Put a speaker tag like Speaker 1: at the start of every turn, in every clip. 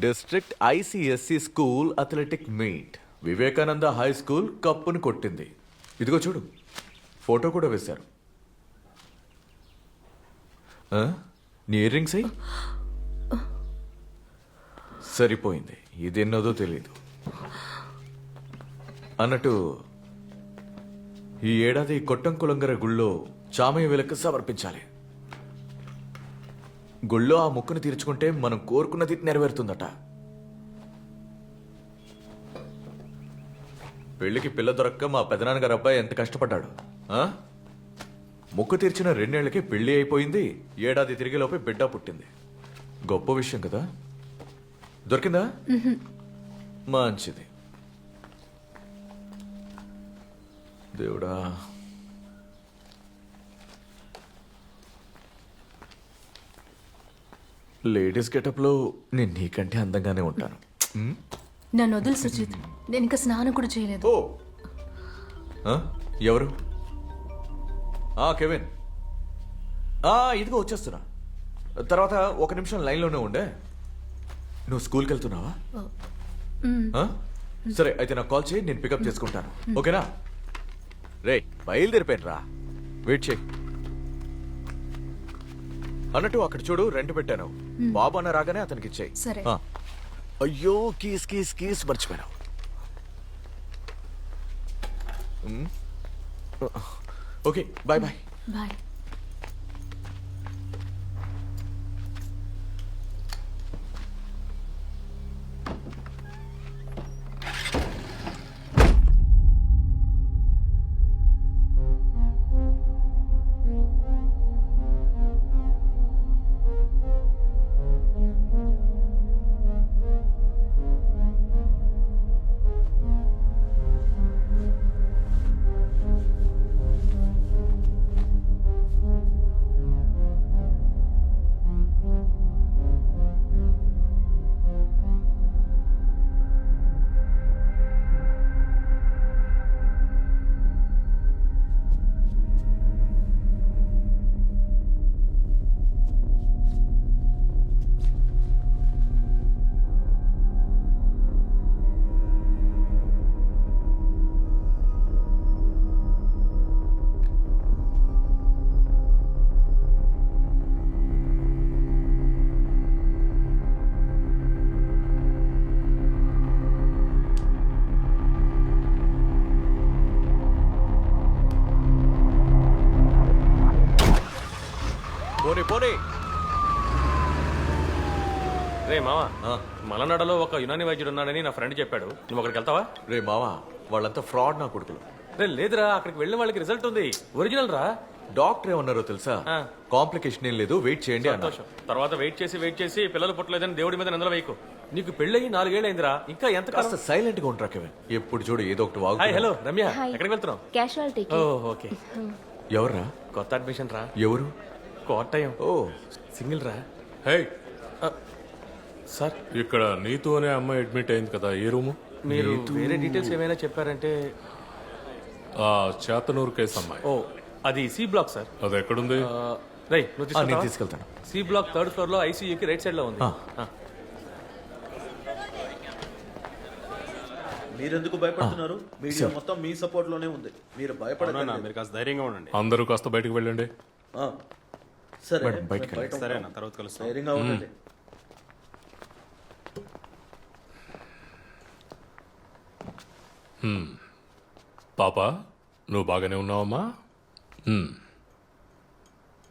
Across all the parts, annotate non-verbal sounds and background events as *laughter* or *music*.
Speaker 1: District ICSE school athletic meet. Vivekananda high school కప్పును కొట్టింది. ఇదిగో చూడు ఫోటో కూడా వేశారు. ఆ? నీ ఇయర్ రింగ్స్ అయ్యి సరిపోయింది. ఇది ఎన్నోదో తెలియదు అన్నట్టు ఈ ఏడాది కొట్టం కులంగర గుళ్ళో చామయ్య వెలక సమర్పించాలి. గుళ్ళో ఆ ముక్కును తీర్చుకుంటే మనం కోరుకున్నది నెరవేరుతుందట. పెళ్ళికి పిల్ల దొరక్క మా పెదనాన్నగారు అబ్బాయి ఎంత కష్టపడ్డాడు ఆ? ముక్కు తీర్చిన రెండేళ్ళకి పెళ్ళి అయిపోయింది ఏడాది తిరిగేలోపే బిడ్డ పుట్టింది. గొప్ప విషయం కదా? దొరికిందా? మంచిది. దేవుడా లేడీస్ గెటప్లో నేను నీకంటే అందంగానే ఉంటాను?
Speaker 2: నన్ను వదులు సుజిత్ నేను ఇంకా స్నానం కూడా చేయలేదు.
Speaker 1: ఓ. ఆ? ఎవరు? ఆ కెవిన్. ఆ ఇదిగో వచ్చేస్తున్నా. తర్వాత ఒక నిమిషం లైన్లోనే ఉండే. నువ్వు స్కూల్కి వెళ్తున్నావా ఆ? సరే అయితే నాకు కాల్ చేయి నేను పికప్ చేసుకుంటాను. ఓకేనా? రే బయలుదేరిపోయాను రా వెయిట్ చేయి. అన్నట్టు అక్కడ చూడు రెంట్ పెట్టాను. బాబు అన్న రాగానే అతనికి ఇచ్చేయి.
Speaker 2: సరే.
Speaker 1: అయ్యో కీస్ కీస్ కీస్ మర్చిపోయాను. మ్. Okay bye bye.
Speaker 2: బాయ్.
Speaker 3: రే మావా
Speaker 1: ఆ.
Speaker 3: మలనాడలో ఒక యునాని వైద్యుడు ఉన్నాడని నా ఫ్రెండ్ చెప్పాడు. నువ్వు అక్కడికి వెళ్తావా?
Speaker 1: రే మావా వాళ్ళంతా ఫ్రాడ్ నా కొడుకులు.
Speaker 3: రే లేదురా అక్కడికి వెళ్ళిన వాళ్ళకి రిజల్ట్ ఉంది. ఒరిజినల్ రా.
Speaker 1: డాక్టర్ ఏమన్నారో తెలుసా?
Speaker 3: ఆ.
Speaker 1: కాంప్లికేషన్ ఏం లేదు వెయిట్ చేయండి
Speaker 3: సంతోషం. తర్వాత వెయిట్ చేసి వెయిట్ చేసి పిల్లలు పుట్టలేదని దేవుడి మీద నిందలు వేయకు. నీకు పెళ్ళయి నాలుగేళ్ళు అయిందిరా ఇంకా ఎంత
Speaker 1: కాస్త సైలెంట్గా ఉంటా కెవిన్. ఎప్పుడు చూడు ఏదో ఒకటి వాగు
Speaker 3: హాయ్ హలో రమ్య. ఎక్కడికి వెళ్తున్నావు?
Speaker 4: క్యాషువాలిటీకి
Speaker 3: ఓ ఓకే
Speaker 1: ఎవర్రా?
Speaker 3: కొత్త అడ్మిషన్ రా.
Speaker 1: ఎవరు?
Speaker 3: కోటయం.
Speaker 1: ఓ.
Speaker 3: సింగిల్ రా.
Speaker 5: హే.
Speaker 3: సార్?
Speaker 5: ఇక్కడ నీతు అనే అమ్మాయి అడ్మిట్ అయింది కదా ఏ రూము
Speaker 3: మీరు వేరే డీటెయిల్స్ ఏమైనా చెప్పారంటే?
Speaker 5: ఆ చేతనూరు కేసు అమ్మాయి.
Speaker 3: ఓ అది సి బ్లాక్ సార్.
Speaker 5: అది ఎక్కడుంది?
Speaker 3: రై
Speaker 1: నేను? తీసుకెళ్తాను.
Speaker 3: సి బ్లాక్ థర్డ్ ఫ్లోర్లో ఐసీయూకి రైట్ సైడ్లో ఉంది.
Speaker 1: ఆ.
Speaker 6: మీరెందుకు భయపడుతున్నారు? మీడియా మొత్తం మీ సపోర్ట్లోనే ఉంది. మీరు భయపడకండి.
Speaker 7: మీరు కాస్త ధైర్యంగా ఉండండి.
Speaker 5: అందరూ కాస్త బయటకు వెళ్ళండి.
Speaker 6: ఆ, సరే. బయట.
Speaker 7: సరేనా తర్వాత కలుస్తాం.
Speaker 6: ధైర్యంగా ఉండండి.
Speaker 5: పాప నువ్వు బాగానే ఉన్నావమ్మా.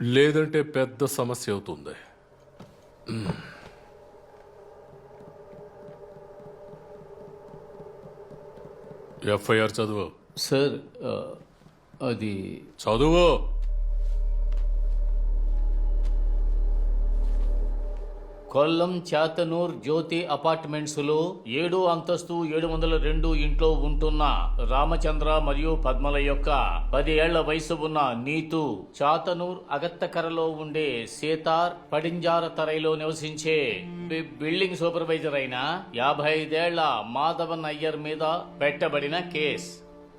Speaker 5: లేదంటే పెద్ద సమస్య అవుతుంది. ఎఫ్ఐఆర్ చదువు.
Speaker 8: సార్ అది
Speaker 5: చదువు!
Speaker 8: కొల్లం చాతనూర్ జ్యోతి అపార్ట్మెంట్స్లో ఏడో అంతస్తు ఏడు వందల రెండు ఇంట్లో ఉంటున్న రామచంద్ర మరియు పద్మల యొక్క పది ఏళ్ళ వయసు ఉన్న నీతు చాతనూర్ అగత్తకరలో ఉండే సీతార్ పడింజార తరైలో నివసించే బిల్డింగ్ సూపర్వైజర్ అయిన యాభై ఐదేళ్ళ మాధవన్ అయ్యర్ మీద పెట్టబడిన కేస్.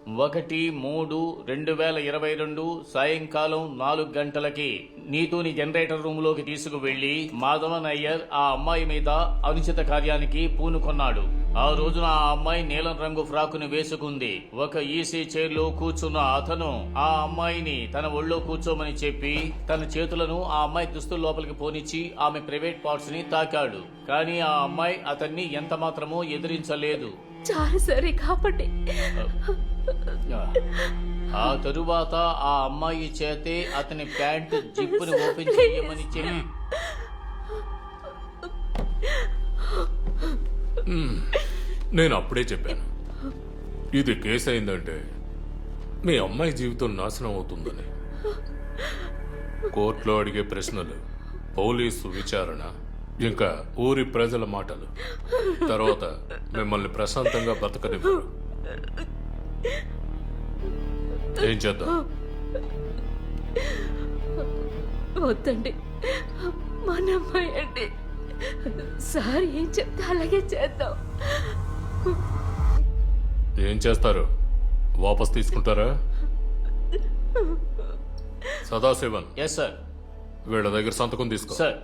Speaker 8: ఒకటి మూడు రెండు వేల ఇరవై రెండు సాయంకాలం నాలుగు గంటలకి నీతుని జనరేటర్ రూమ్లోకి తీసుకువెళ్ళి మాధవన్ అయ్యర్ ఆ అమ్మాయి మీద అనుచిత కార్యానికి పూనుకొన్నాడు. ఆ రోజున ఆ అమ్మాయి నీలం రంగు ఫ్రాకుని వేసుకుంది. ఒక ఈసీ చైర్లో కూర్చున్న అతను ఆ అమ్మాయిని తన ఒళ్ళో కూర్చోమని చెప్పి తన చేతులను ఆ అమ్మాయి దుస్తుల లోపలికి పోనిచ్చి ఆమె ప్రైవేట్ పార్ట్స్ని తాకాడు. కానీ ఆ అమ్మాయి అతన్ని ఎంత మాత్రమూ ఎదిరించలేదు.
Speaker 2: చాలు సరే కాబట్టి
Speaker 8: ఆ తరువాత ఆ అమ్మాయి చేతే అతని ప్యాంటు జిప్పుని ఓపెన్ చేయమని చెప్పి
Speaker 5: నేను అప్పుడే చెప్పాను. ఇది కేసు అయిందంటే మీ అమ్మాయి జీవితం నాశనం అవుతుందని. కోర్టులో అడిగే ప్రశ్నలు పోలీసు విచారణ ఇంకా ఊరి ప్రజల మాటలు. తర్వాత మిమ్మల్ని ప్రశాంతంగా బతకనివ్వరు. ఏం చేద్దాం?
Speaker 2: వద్దండి. మన అమ్మాయి అండి. సార్ ఏం చెప్తే అలాగే చేద్దాం.
Speaker 5: ఏం చేస్తారు? వాపస్ తీసుకుంటారా? సదాశివన్.
Speaker 8: ఎస్ సార్
Speaker 5: వీళ్ళ దగ్గర సంతకం తీసుకో.
Speaker 8: సార్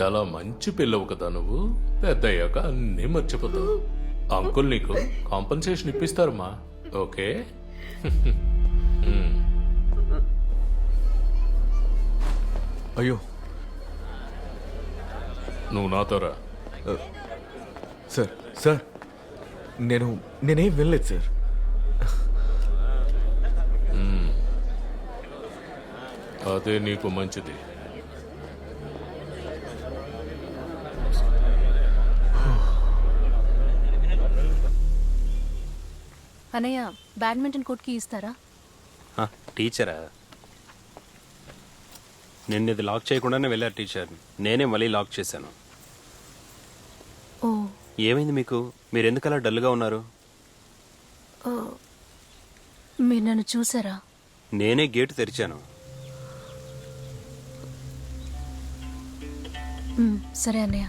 Speaker 5: చాలా మంచి పిల్లవు కదా నువ్వు. పెద్దయ్యాక అన్నీ మర్చిపోతావు. అంకుల్ నీకు కాంపన్సేషన్ ఇప్పిస్తారమ్మా. ఓకే?
Speaker 1: అయ్యో.
Speaker 5: నువ్వు నాతో రా
Speaker 1: సార్ సార్ నేను నేనేం వినలేదు సార్.
Speaker 5: అదే నీకు మంచిది.
Speaker 2: అన్నయ్య బ్యాడ్మింటన్ కోర్ట్కి ఇస్తారా?
Speaker 4: టీచరా? నిన్న ఇది లాక్ చేయకుండానే వెళ్ళారు టీచర్. నేనే మళ్ళీ లాక్ చేశాను. ఏమైంది మీకు? మీరు ఎందుకు అలా డల్గా ఉన్నారు
Speaker 2: మీరు నన్ను చూసారా?
Speaker 4: నేనే గేటు తెరిచాను.
Speaker 2: సరే అన్నయ్య.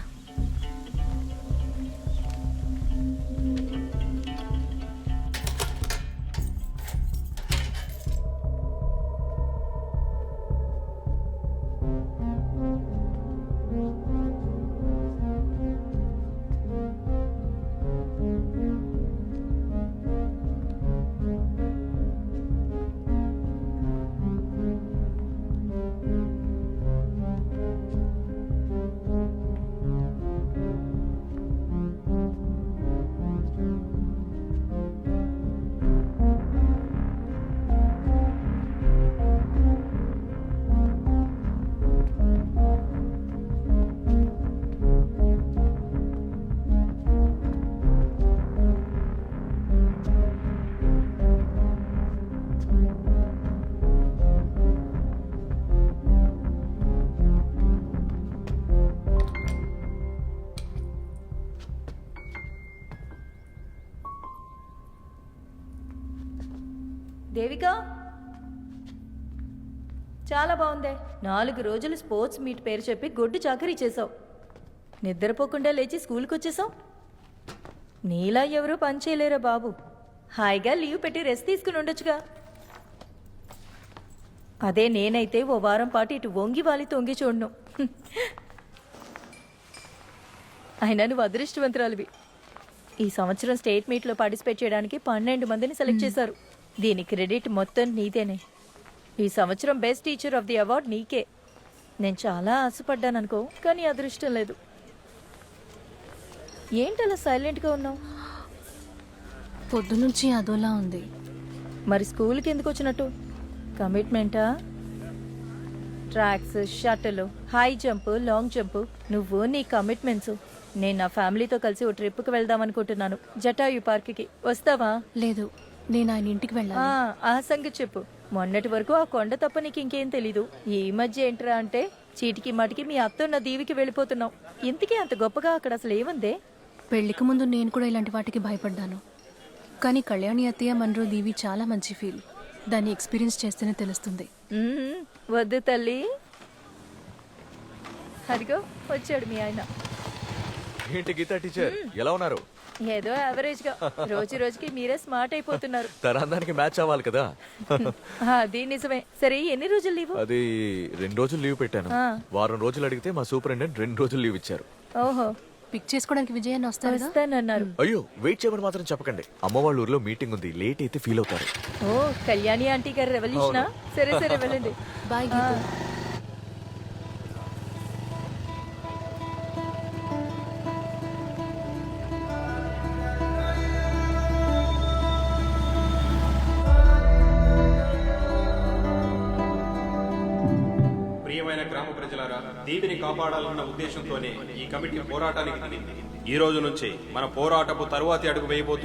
Speaker 7: దేవిక? చాలా బాగుందే. నాలుగు రోజులు స్పోర్ట్స్ మీట్ పేరు చెప్పి గొడ్డు చాకరీ చేసావు నిద్రపోకుండా లేచి స్కూల్కి వచ్చేసావు నీలా ఎవరూ పని చేయలేరా బాబు? హాయిగా లీవ్ పెట్టి రెస్ట్ తీసుకుని ఉండొచ్చుగా. అదే నేనైతే ఓ వారం పాటు ఇటు వంగి వాలి తొంగి చూడను. అయినా నువ్వు అదృష్టవంతురాలివి. ఈ సంవత్సరం స్టేట్ మీట్లో పార్టిసిపేట్ చేయడానికి పన్నెండు మందిని సెలెక్ట్ చేశారు. దీని క్రెడిట్ మొత్తం నీదేనే. ఈ సంవత్సరం best teacher of the award నీకే. నేను చాలా ఆశపడ్డాను అనుకో కానీ అదృష్టం లేదు. ఏంటలా సైలెంట్గా ఉన్నావు?
Speaker 2: పొద్దునుంచి అదోలా ఉంది.
Speaker 7: మరి స్కూల్కి ఎందుకు వచ్చినట్టు? కమిట్మెంటా? Tracks shuttle high jump long jump నువ్వు నీ కమిట్మెంట్స్. నేను నా ఫ్యామిలీతో కలిసి ఓ ట్రిప్కి వెళ్దాం అనుకుంటున్నాను జటాయు పార్క్కి. వస్తావా?
Speaker 2: లేదు. నేను ఆయన ఇంటికి
Speaker 7: ఆ,
Speaker 2: వెళ్ళాలి.
Speaker 7: ఆ సంగతి చెప్పు. మొన్నటి వరకు ఆ కొండ తప్ప నీకు ఇంకేం తెలీదు. ఈ మధ్య ఏంట్రా అంటే చీటికి మటికి మీ అత్తున్న దీవికి వెళ్ళిపోతున్నావు. ఇంతకీ అంత గొప్పగా అక్కడ అసలు ఏముందే?
Speaker 2: పెళ్ళికి ముందు నేను కూడా ఇలాంటి వాటికి భయపడ్డాను. కానీ కళ్యాణి అత్తయ్య మనరు దీవి చాలా మంచి ఫీల్ దాన్ని ఎక్స్పీరియన్స్ చేస్తేనే తెలుస్తుంది.
Speaker 7: వద్దు తల్లి. అదిగో వచ్చాడు మీ ఆయన.
Speaker 1: ఏంటి గీతా టీచర్? ఎలా ఉన్నారు?
Speaker 7: ఏదో యావరేజ్గా. రోజు రోజుకి మీరే స్మార్ట్ అయిపోతున్నారు.
Speaker 1: తరాందానికి మ్యాచ్ అవ్వాలి కదా. *laughs*
Speaker 7: అది నిజమే. సరే ఎన్ని రోజులు లీవు
Speaker 1: అది రెండు రోజులు లీవ్ పెట్టాను. వారం రోజులు అడిగితే మా సూపరింటెండెంట్ రెండు రోజులు లీవ్ ఇచ్చారు.
Speaker 7: ఓహో.
Speaker 2: పిక్ చేసుకోవడానికి విజయాన్ని వస్తారు? కదా
Speaker 7: వస్తానన్నారు.
Speaker 1: అయ్యో వెయిట్ చేయమని మాత్రం చెప్పకండి. అమ్మ వాళ్ళ ఊర్లో మీటింగ్ ఉంది. లేట్ అయితే ఫీల్ అవుతారు.
Speaker 7: ఓ కళ్యాణి ఆంటీ గారి రెవల్యూషనా సరే సరే వెళ్ళండి.
Speaker 2: బాయ్
Speaker 4: దీవిని కాపాడాలన్న ఉద్దేశంతోనే ఈ కమిటీ పోరాటానికి దిగింది. ఈ రోజు నుంచి మన పోరాటపు తరువాతి అడుగు వేయబోతుంది